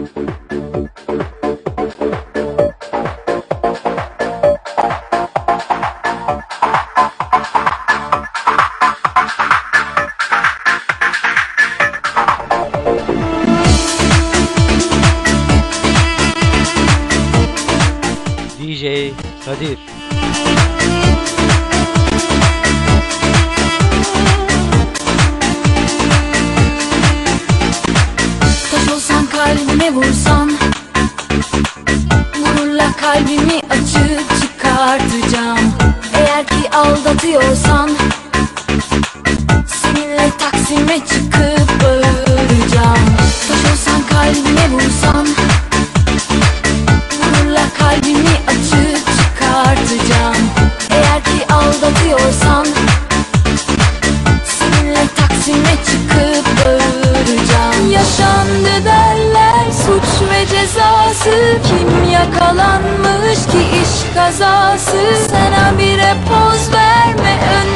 DJ Kadir. Vursan Gururla kalbimi açıp çıkartacağım. Eğer ki aldatıyorsan Seninle Taksim'e çıkıp cezası Kim yakalanmış ki iş kazası? Sen habire poz verme önce